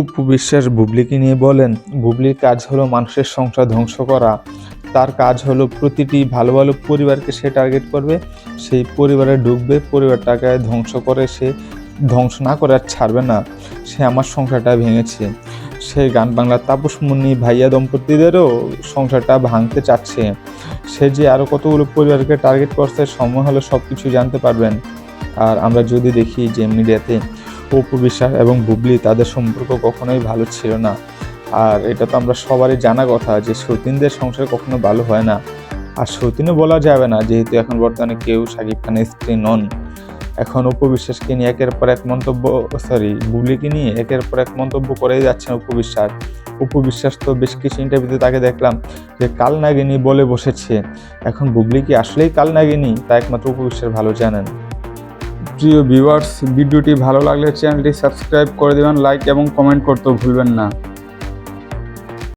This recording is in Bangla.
অপু বিশ্বাস বুবলিকে নিয়ে বলেন, বুবলির কাজ হলো মানুষের সংসার ধ্বংস করা। তার কাজ হলো প্রতিটি ভালো ভালো পরিবারকে সে টার্গেট করবে। সেই পরিবারে ঢুকবে পরিবারটাকে ধ্বংস করে সে ধ্বংস না করে আর ছাড়বে না। সে আমার সংসারটা ভেঙেছে। সে গান বাংলার তাপস মুন্নি ভাইয়া দম্পতিদেরও সংসারটা ভাঙতে চাচ্ছে। সে যে আরও কতগুলো পরিবারকে টার্গেট করছে, সময় হলে সব কিছু জানতে পারবেন। আর আমরা যদি দেখি যে মিডিয়াতে অপু বিশ্বাস এবং বুবলি তাদের সম্পর্ক কখনোই ভালো ছিল না। আর এটা তো আমরা সবারই জানা কথা যে সতীনদের সংসার কখনো ভালো হয় না। আর সতীনও বলা যাবে না যেহেতু এখন বর্তমানে কেউ শাকিব খানের স্ত্রী নন। এখন অপু বিশ্বাসকে নিয়ে একের পর এক মন্তব্য সরি বুবলিকে নিয়ে একের পর এক মন্তব্য করেই যাচ্ছেন অপু বিশ্বাস। অপু বিশ্বাস তো বেশ কিছু ইন্টারভিউতে তাকে দেখলাম যে কাল নাগিনী বলে বসেছে। এখন বুবলি কি আসলেই কাল নাগিনী তা একমাত্র অপু বিশ্বাস ভালো জানেন। প্রিয় ভিউয়ার্স ভিডিওটি ভালো লাগলে চ্যানেলটি সাবস্ক্রাইব করে দেবেন লাইক এবং কমেন্ট করতেও ভুলবেন না।